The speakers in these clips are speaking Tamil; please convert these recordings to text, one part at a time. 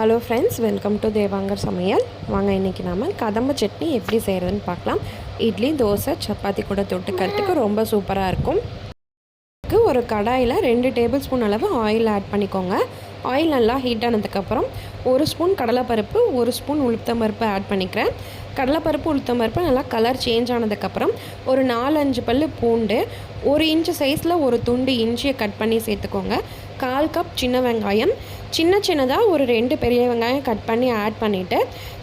Hello friends welcome to Devangar சமையல் வாங்க இன்றைக்கி நாம கதம்ப சட்னி எப்படி செய்கிறதுன்னு பார்க்கலாம். இட்லி தோசை சப்பாத்தி கூட தொட்டுக்கிறதுக்கு ரொம்ப சூப்பராக இருக்கும். இதுக்கு ஒரு கடாயில் ரெண்டு டேபிள் ஸ்பூன் அளவு ஆயில் ஆட் பண்ணிக்கோங்க. ஆயில் நல்லா ஹீட் ஆனதுக்கப்புறம் ஒரு ஸ்பூன் கடலைப்பருப்பு ஒரு ஸ்பூன் உளுத்தம் பருப்பு ஆட் பண்ணிக்கிறேன். கடலைப்பருப்பு உளுத்தம் பருப்பு நல்லா கலர் சேஞ்ச் ஆனதுக்கப்புறம் ஒரு நாலஞ்சு பல் பூண்டு ஒரு இன்ச்சு சைஸில் ஒரு துண்டு இஞ்சியை கட் பண்ணி சேர்த்துக்கோங்க. கால் கப் சின்ன வெங்காயம் சின்ன சின்னதாக ஒரு ரெண்டு பெரிய வெங்காயம் கட் பண்ணி ஆட் பண்ணிவிட்டு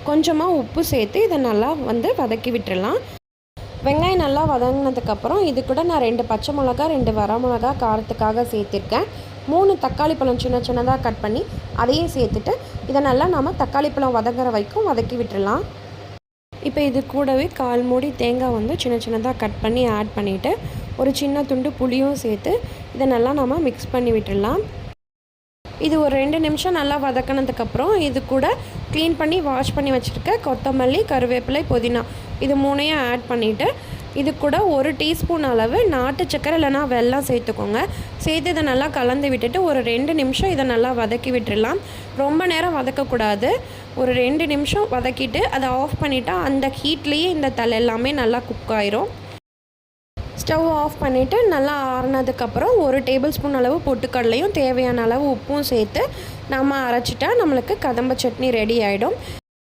கொஞ்சமாக உப்பு சேர்த்து இதை நல்லா வந்து வதக்கி விட்டுடலாம் வெங்காயம் நல்லா வதங்கினதுக்கப்புறம் இது கூட நான் ரெண்டு பச்சை மிளகா ரெண்டு வரமிளகா காரத்துக்காக சேர்த்துருக்கேன். மூணு தக்காளி பழம் சின்ன சின்னதாக கட் பண்ணி அதையும் சேர்த்துட்டு இதை நல்லா நம்ம தக்காளி பழம் வதங்குற வரைக்கும் வதக்கி விட்டுடலாம் இப்போ இது கூடவே கால் மூடி தேங்காய் வந்து சின்ன சின்னதாக கட் பண்ணி ஆட் பண்ணிவிட்டு ஒரு சின்ன துண்டு புளியும் சேர்த்து இதை நல்லா நம்ம மிக்ஸ் பண்ணி விட்டுடலாம் இது ஒரு ரெண்டு நிமிஷம் நல்லா வதக்கினதுக்கப்புறம் இது கூட க்ளீன் பண்ணி வாஷ் பண்ணி வச்சுருக்க கொத்தமல்லி கருவேப்பிலை புதினா இது மூணையும் ஆட் பண்ணிவிட்டு இது கூட ஒரு டீஸ்பூன் அளவு நாட்டு சக்கரை இல்லைனா வெல்லம் சேர்த்துக்கோங்க. சேர்த்து இதை நல்லா கலந்து விட்டுட்டு ஒரு ரெண்டு நிமிஷம் இதை நல்லா வதக்கி விட்டுடலாம் ரொம்ப நேரம் வதக்கக்கூடாது. ஒரு ரெண்டு நிமிஷம் வதக்கிட்டு அதை ஆஃப் பண்ணிவிட்டா அந்த ஹீட்லேயே இந்த தலை எல்லாமே நல்லா குக் ஆயிரும். ஸ்டவ் ஆஃப் பண்ணிவிட்டு நல்லா ஆறுனதுக்கப்புறம் ஒரு டேபிள் ஸ்பூன் அளவு பொட்டுக்கடலையும் தேவையான அளவு உப்பும் சேர்த்து நம்ம அரைச்சிட்டா நம்மளுக்கு கதம்ப சட்னி ரெடி ஆகிடும்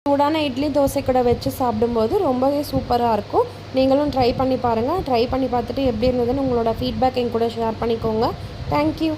சூடான இட்லி தோசை கூட வச்சு சாப்பிடும்போது ரொம்பவே சூப்பராக இருக்கும். நீங்களும் ட்ரை பண்ணி பாருங்கள் ட்ரை பண்ணி பார்த்துட்டு எப்படி இருந்ததுன்னு உங்களோட ஃபீட்பேக் என் கூட ஷேர் பண்ணிக்கோங்க. தேங்க்யூ